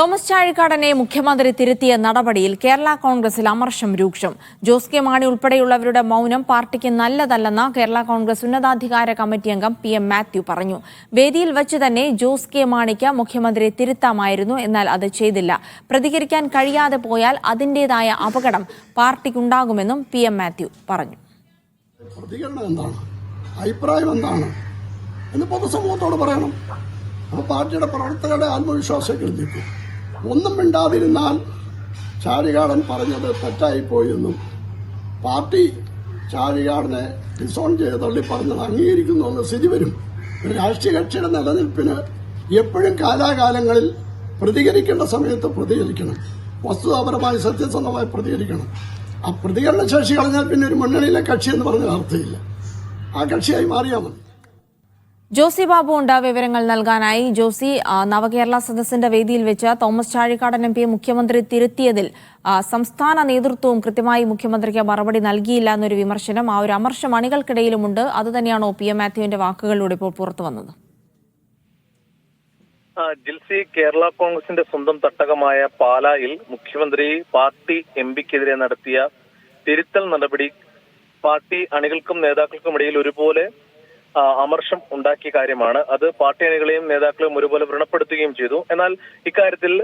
Thomas ചാഴിക്കാടനെ മുഖ്യമന്ത്രി തിരുത്തിയ നടപടിയിൽ കേരള കോൺഗ്രസിൽ അമർഷം രൂക്ഷം. ജോസ് കെ മാണി ഉൾപ്പെടെയുള്ളവരുടെ മൗനം പാർട്ടിക്ക് നല്ലതല്ലെന്ന് കേരള കോൺഗ്രസ് ഉന്നതാധികാര കമ്മിറ്റി അംഗം പി എം മാത്യു പറഞ്ഞു. വേദിയിൽ വച്ച് തന്നെ ജോസ് കെ മാണിക്ക് മുഖ്യമന്ത്രിയെ തിരുത്താമായിരുന്നു എന്നാൽ അത് ചെയ്തില്ല. പ്രതികരിക്കാൻ കഴിയാതെ പോയാൽ അതിന്റേതായ അപകടം പാർട്ടിക്കുണ്ടാകുമെന്നും പി എം മാത്യു പറഞ്ഞു. പ്രതികരണം എന്താണ്? അഭിപ്രായം എന്താണ്? പൊതുസമൂഹത്തോട് പാർട്ടിയുടെ പ്രവർത്തകരുടെ ആത്മവിശ്വാസം ഒന്നും മിണ്ടാതിരുന്നാൽ ചാഴികാടൻ പറഞ്ഞത് തെറ്റായിപ്പോയി എന്നും പാർട്ടി ചാഴികാടനെ ഡിസോൺ ചെയ്ത് തള്ളി പറഞ്ഞത് അംഗീകരിക്കുന്നു എന്ന സ്ഥിതി വരും. ഒരു രാഷ്ട്രീയ കക്ഷിയുടെ നിലനിൽപ്പിന് എപ്പോഴും കാലാകാലങ്ങളിൽ പ്രതികരിക്കേണ്ട സമയത്ത് പ്രതികരിക്കണം. വസ്തുതാപരമായി സത്യസന്ധമായി പ്രതികരിക്കണം. ആ പ്രതികരണ ശേഷി കളഞ്ഞാൽ പിന്നെ ഒരു മുന്നണിയിലെ കക്ഷി എന്ന് പറഞ്ഞ അർത്ഥമില്ല. ആ കക്ഷിയായി മാറിയാൽ മതി. ജോസി ബാബു ഉണ്ട്. വിവരങ്ങൾ നൽകാനായി ജോസി നവകേരള സദസ്സിന്റെ വേദിയിൽ വെച്ച് തോമസ് ചാഴിക്കാടൻ എം പിയെ മുഖ്യമന്ത്രി തിരുത്തിയതിൽ സംസ്ഥാന നേതൃത്വവും കൃത്യമായി മുഖ്യമന്ത്രിക്ക് മറുപടി നൽകിയില്ല എന്നൊരു വിമർശനം ആ ഒരു അമർഷം അണികൾക്കിടയിലുമുണ്ട്. അതുതന്നെയാണോ പി എം മാത്യുവിന്റെ വാക്കുകളിലൂടെ ഇപ്പോൾ പുറത്തു വന്നത്? ജിൽസി കേരള കോൺഗ്രസിന്റെ സ്വന്തം തട്ടകമായ പാലായിൽ മുഖ്യമന്ത്രി പാർട്ടി എം പിക്കെതിരെ നടത്തിയ തിരുത്തൽ നടപടി പാർട്ടി അണികൾക്കും നേതാക്കൾക്കും ഇടയിൽ ഒരുപോലെ അമർഷം ഉണ്ടാക്കിയ കാര്യമാണ്. അത് പാർട്ടി അണികളെയും നേതാക്കളെയും ഒരുപോലെ വ്രണപ്പെടുത്തുകയും ചെയ്തു. എന്നാൽ ഇക്കാര്യത്തിൽ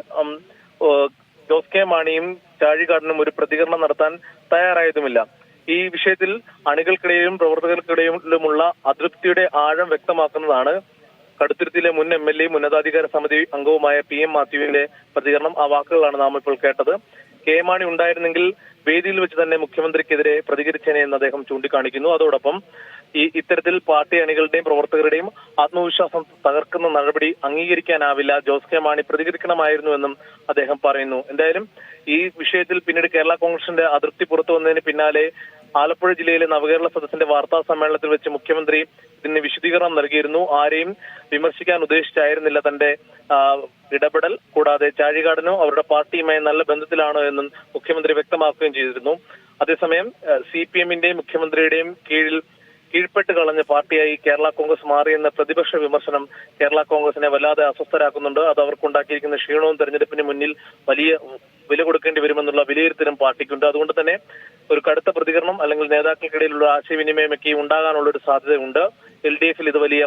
ജോസ് കെ മാണിയും ചാഴികാടനും ഒരു പ്രതികരണം നടത്താൻ തയ്യാറായതുമില്ല. ഈ വിഷയത്തിൽ അണികൾക്കിടയിലും പ്രവർത്തകർക്കിടയിലുമുള്ള അതൃപ്തിയുടെ ആഴം വ്യക്തമാക്കുന്നതാണ് കടുത്തുരുത്തിയിലെ മുൻ എം എൽ എയും ഉന്നതാധികാര സമിതി അംഗവുമായ പി എം മാത്യുവിന്റെ പ്രതികരണം ആ വാക്കുകളാണ് നാം ഇപ്പോൾ കേട്ടത്. കെ മാണി ഉണ്ടായിരുന്നെങ്കിൽ വേദിയിൽ വെച്ച് തന്നെ മുഖ്യമന്ത്രിക്കെതിരെ പ്രതികരിച്ചേനെ എന്ന് അദ്ദേഹം ചൂണ്ടിക്കാണിക്കുന്നു. അതോടൊപ്പം ഈ ഇത്തരത്തിൽ പാർട്ടി അണികളുടെയും പ്രവർത്തകരുടെയും ആത്മവിശ്വാസം തകർക്കുന്ന നടപടി അംഗീകരിക്കാനാവില്ല. ജോസ് കെ മാണി പ്രതികരിക്കണമായിരുന്നു എന്നും അദ്ദേഹം പറയുന്നു. എന്തായാലും ഈ വിഷയത്തിൽ പിന്നീട് കേരള കോൺഗ്രസിന്റെ അതിർത്തി പുറത്തു വന്നതിന് പിന്നാലെ ആലപ്പുഴ ജില്ലയിലെ നവകേരള സദസ്സിന്റെ വാർത്താ സമ്മേളനത്തിൽ വെച്ച് മുഖ്യമന്ത്രി ഇതിന് വിശദീകരണം നൽകിയിരുന്നു. ആരെയും വിമർശിക്കാൻ ഉദ്ദേശിച്ചായിരുന്നില്ല തന്റെ ഇടപെടൽ. കൂടാതെ ചാഴികാടനോ അവരുടെ പാർട്ടിയുമായി നല്ല ബന്ധത്തിലാണോ എന്നും മുഖ്യമന്ത്രി വ്യക്തമാക്കുകയും ചെയ്തിരുന്നു. അതേസമയം സി പി എമ്മിന്റെയും മുഖ്യമന്ത്രിയുടെയും കീഴിൽ കീഴ്പ്പെട്ട് കളഞ്ഞ പാർട്ടിയായി കേരള കോൺഗ്രസ് മാറിയെന്ന പ്രതിപക്ഷ വിമർശനം കേരള കോൺഗ്രസിനെ വല്ലാതെ അസ്വസ്ഥരാക്കുന്നുണ്ട്. അത് അവർക്കുണ്ടാക്കിയിരിക്കുന്ന ക്ഷീണവും തെരഞ്ഞെടുപ്പിന് മുന്നിൽ വലിയ വില കൊടുക്കേണ്ടി വരുമെന്നുള്ള വിലയിരുത്തലും പാർട്ടിക്കുണ്ട്. അതുകൊണ്ട് തന്നെ ഒരു കടുത്ത പ്രതികരണം അല്ലെങ്കിൽ നേതാക്കൾക്കിടയിലുള്ള ആശയവിനിമയമൊക്കെ ഉണ്ടാകാനുള്ള ഒരു സാധ്യതയുണ്ട്. എൽ ഡി എഫിൽ ഇത് വലിയ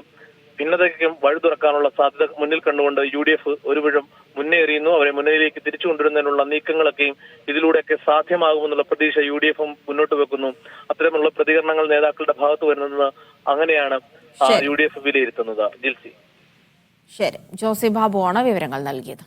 ഭിന്നതയ്ക്കും വഴി തുറക്കാനുള്ള സാധ്യത മുന്നിൽ കണ്ടുകൊണ്ട് യു ഡി എഫ് ഒരുവിധം മുന്നേറിയുന്നു. അവരെ മുന്നണിയിലേക്ക് തിരിച്ചു കൊണ്ടുവരുന്നതിനുള്ള നീക്കങ്ങളൊക്കെയും ഇതിലൂടെയൊക്കെ സാധ്യമാകുമെന്നുള്ള പ്രതീക്ഷ യു ഡി എഫും മുന്നോട്ട് വെക്കുന്നു. അത്തരമുള്ള പ്രതികരണങ്ങൾ നേതാക്കളുടെ ഭാഗത്ത് വരുന്നത് അങ്ങനെയാണ് യു ഡി എഫ് വിലയിരുത്തുന്നത്. ജിൽസി ശരി. ജോസി ബാബുവാണ് വിവരങ്ങൾ നൽകിയത്.